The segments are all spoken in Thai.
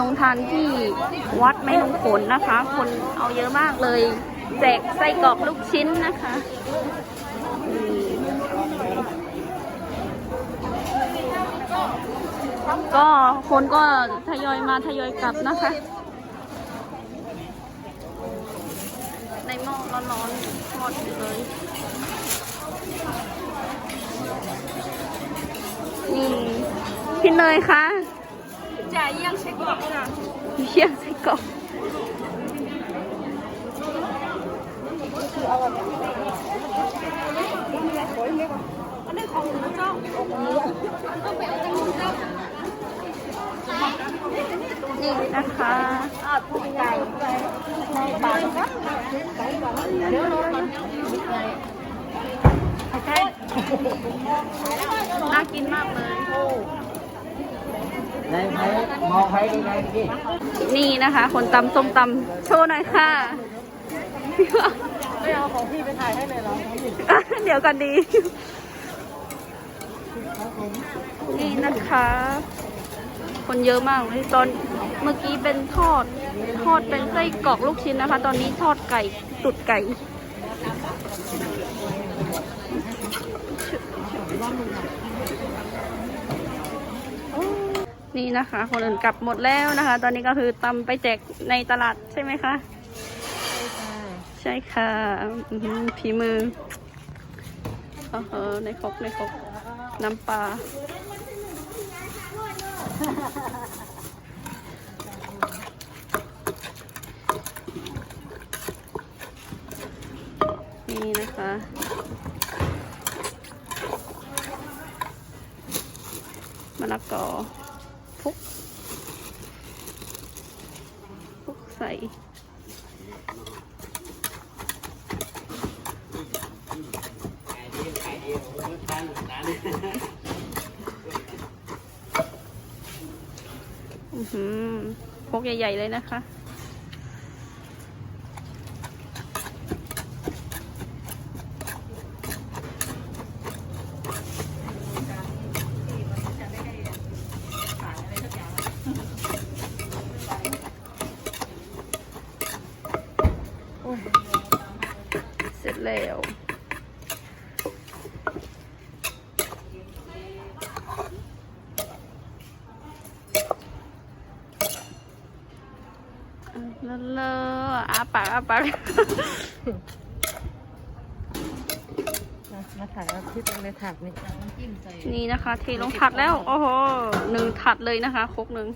ลงทานที่วัดไม่ลงผลนะคะ คนเอาเยอะมากเลย แจกไส้กรอกลูกชิ้นนะคะก็คนก็ทยอยมาทยอยกลับนะคะ ในหม้อร้อนๆทอดเลย นี่พี่เนยคะ ส้กรอกจ้ะเยี่ยมไส้กรอกอันนี้ของหนูเจ้านี่นะคะอาผู้ใหญ่ในบาทครับเดี๋ยวรอนะน่ากินมากเลย นี่นะคะ คนตำส้มตำโชว์หน่อยค่ะไม่เอาของพี่ไปถ่ายให้เลยหรอเดี๋ยวกันดี นี่นะคะ คนเยอะมากเลยตอนเมื่อกี้เป็นทอด ทอดเป็นไส้กรอกลูกชิ้นนะคะ ตอนนี้ทอดไก่ตุดไก่ นี่นะคะ คนอื่นกลับหมดแล้วนะคะ ตอนนี้ก็คือตำไปแจกในตลาดใช่ไหมคะ ใช่ค่ะอื้อหือฝีมือเออในครกในครกน้ำปลานี่นะคะมะละกอ กพุกใส่อือหือพกใหญ่ ๆ เลยนะคะ แล้ว เลอะเลอะอาปากอาปากมาถ่ายเอาคลิปในถาดนี่นี่นะคะเทลงถัดแล้ว โอ้โหหนึ่งถัดเลยนะคะครกหนึ่ง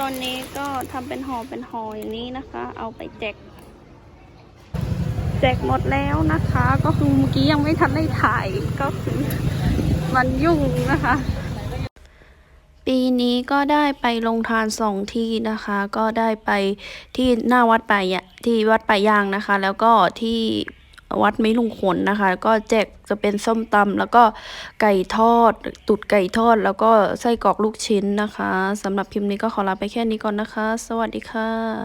ตอนนี้ก็ทำเป็นห่อเป็นห่ออย่างนี้นะคะ เอาไปแจกแจกหมดแล้วนะคะ ก็คือเมื่อกี้ยังไม่ทันได้ถ่ายก็คือมันยุ่งนะคะ ปีนี้ก็ได้ไปลงทานสองที่นะคะ ก็ได้ไปที่หน้าวัดป่ายที่วัดป่ายางนะคะ แล้วก็ที่ วัดไม่ลุงขนนะคะ ก็แจกจะเป็นส้มตำแล้วก็ไก่ทอด ตุดไก่ทอด แล้วก็ไส้กรอกลูกชิ้นนะคะสำหรับคลิปนี้ก็ขอลาไปแค่นี้ก่อนนะคะ สวัสดีค่ะ